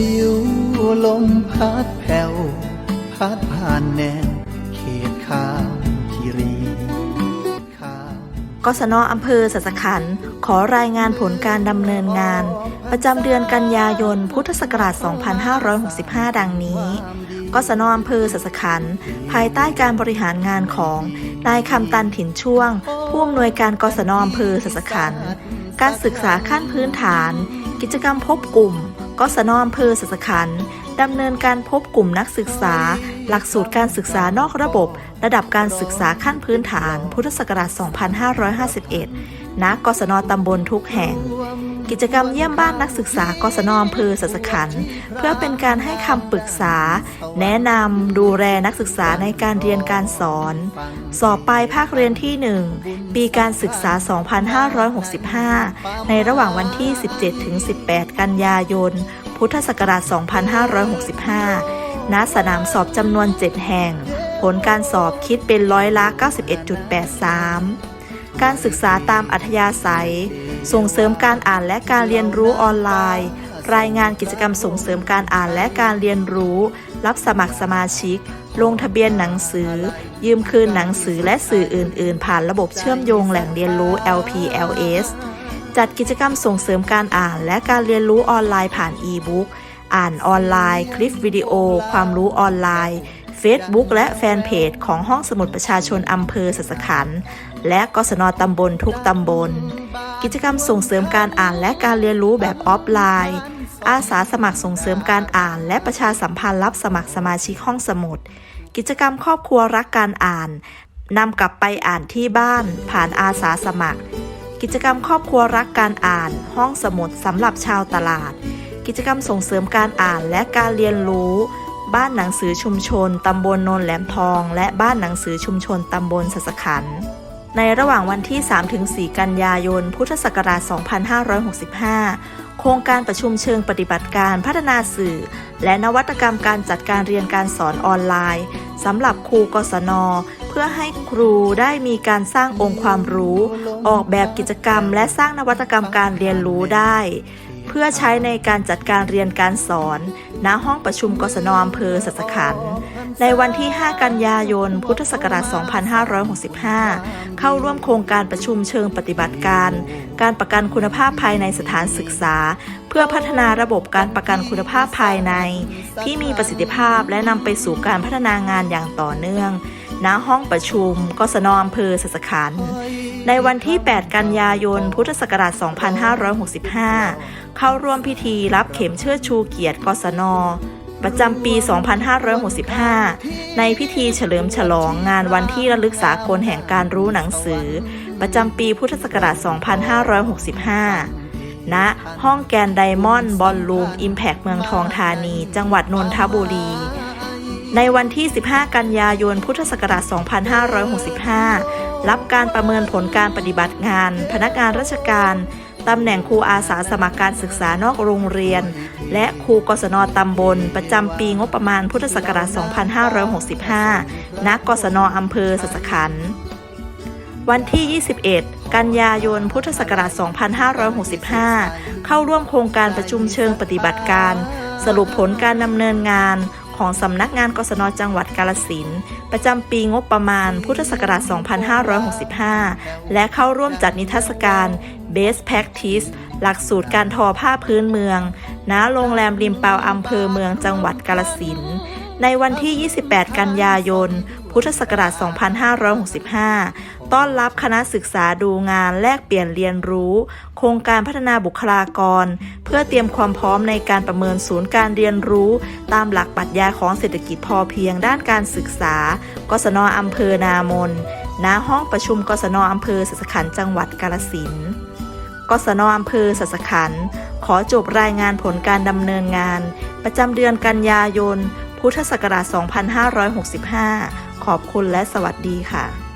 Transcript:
ลิ้วลมพัดแผ่วพัดผ่านแนวเขตข้ามคีรีกศนอำเภอสัสขัน ขอรายงานผลการดำเนินงาน ประจำเดือนกันยายน พุทธศักราช 2565 ดังนี้กศนอำเภอสัสขัน ภายใต้การบริหารงานของนายคำตันถิ่นช่วง ผู้อำนวยการกศนอำเภอสัสขัน การศึกษาขั้นพื้นฐาน กิจกรรมพบกลุ่ม กศนอำเภอสัสขันดำเนินการพบกลุ่มนักศึกษา หลักสูตรการศึกษานอกระบบ ระดับการศึกษาขั้นพื้นฐาน พุทธศักราช 2551 ณ กศนตำบลทุกแห่ง กิจกรรมเยี่ยมบ้านนักศึกษากศนอำเภอสัสขัน เพื่อเป็นการให้คำปรึกษา แนะนำดูแลนักศึกษาในการเรียนการสอน สอบปลายภาคเรียนที่ 1 ปีการศึกษา 2565 ในระหว่างวันที่ 17-18 กันยายน พุทธศักราช 2565 ณ สนามสอบจำนวน 7 แห่ง ผลการสอบคิดเป็นร้อยละ 91.83 การศึกษาตามอัธยาศัย ส่งเสริมการอ่านและการเรียนรู้ออนไลน์ รายงานกิจกรรมส่งเสริมการอ่านและการเรียนรู้ รับสมัครสมาชิก ลงทะเบียนหนังสือ ยืมคืนหนังสือและสื่ออื่น ๆ ผ่านระบบเชื่อมโยงแหล่งเรียนรู้ LPLS จัดกิจกรรมส่งเสริมการอ่านและการเรียนรู้ออนไลน์ผ่านอีบุ๊กอ่านออนไลน์ คลิปวิดีโอ ความรู้ออนไลน์ Facebook และแฟนเพจของห้องสมุดประชาชนอำเภอสัสขันและกศนตำบลทุกตำบล กิจกรรมส่งเสริมการอ่านและการเรียนรู้แบบออฟไลน์ อาสาสมัครส่งเสริมการอ่าน และประชาสัมพันธ์รับสมัครสมาชิกห้องสมุด กิจกรรมครอบครัวรักการอ่านนำกลับไปอ่านที่บ้าน ผ่านอาสาสมัคร กิจกรรมครอบครัวรักการอ่าน ห้องสมุดสำหรับชาวตลาด กิจกรรมส่งเสริมการอ่านและการเรียนรู้ บ้านหนังสือชุมชนตำบลโนนแหลมทอง และบ้านหนังสือชุมชนตำบลสัสขันธ์ ในระหว่างวันที่ 3-4 กันยายน พุทธศักราช 2565 โครงการประชุมเชิงปฏิบัติการพัฒนาสื่อ และนวัตกรรมการจัดการเรียนการสอนออนไลน์สำหรับครูกศน เพื่อให้ครูได้มีการสร้างองค์ความรู้ ออกแบบกิจกรรม และสร้างนวัตกรรมการเรียนรู้ได้ เพื่อใช้ในการจัดการเรียนการสอน ณ ห้องประชุมกศนอำเภอสัสขัน ในวันที่ 5 กันยายน พุทธศักราช 2565 เข้าร่วมโครงการประชุมเชิงปฏิบัติการ การประกันคุณภาพภายในสถานศึกษา เพื่อพัฒนาระบบการประกันคุณภาพภายใน ที่มีประสิทธิภาพและนำไปสู่การพัฒนางานอย่างต่อเนื่อง ณ ห้องประชุมกศนอำเภอสัสขัน ในวันที่ 8 กันยายน พุทธศักราช 2565 เข้าร่วมพิธีรับเข็มเชิดชูเกียรติกศน ประจำปี 2565 ในพิธีเฉลิมฉลองงานวันที่ระลึกสากลแห่งการรู้หนังสือ ประจำปีพุทธศักราช 2565ณห้องแกนไดมอนด์บอลลูมอิมแพกเมืองทองธานี จังหวัดนนทบุรี ในวันที่ 15 กันยายน พุทธศักราช 2565 รับการประเมินผลการปฏิบัติงาน พนักงานราชการตำแหน่งครูอาสาสมัครการศึกษานอกโรงเรียน และครูกศนตำบล ประจำปีงบประมาณพุทธศักราช 2565 ณ กศนอำเภอสัสขันธ์วันที่ 21 กันยายน พุทธศักราช 2565 เข้าร่วมโครงการประชุมเชิงปฏิบัติการ สรุปผลการดำเนินงาน ของสำนักงานกศนจังหวัดกาลสินประจำปีงบประมาณพุทธศักราช 2565 และเข้าร่วมจัดนิทรรศการ Best Practice หลักสูตรการทอผ้าพื้นเมือง ณ โรงแรมริมเปาอำเภอเมืองจังหวัดกาลสินในวันที่ 28 กันยายน พุทธศักราช 2565 ต้อนรับคณะศึกษาดูงานแลกเปลี่ยนเรียนรู้ โครงการพัฒนาบุคลากร เพื่อเตรียมความพร้อมในการประเมินศูนย์การเรียนรู้ ตามหลักปรัชญาของเศรษฐกิจพอเพียงด้านการศึกษากศนอำเภอนามนณห้องประชุมกศนอำเภอสัสขันจังหวัดกาลสินกศนอำเภอสัสขันขอจบรายงานผลการดำเนินงาน ประจำเดือนกันยายน พุทธศักราช 2565 ขอบคุณและสวัสดีค่ะ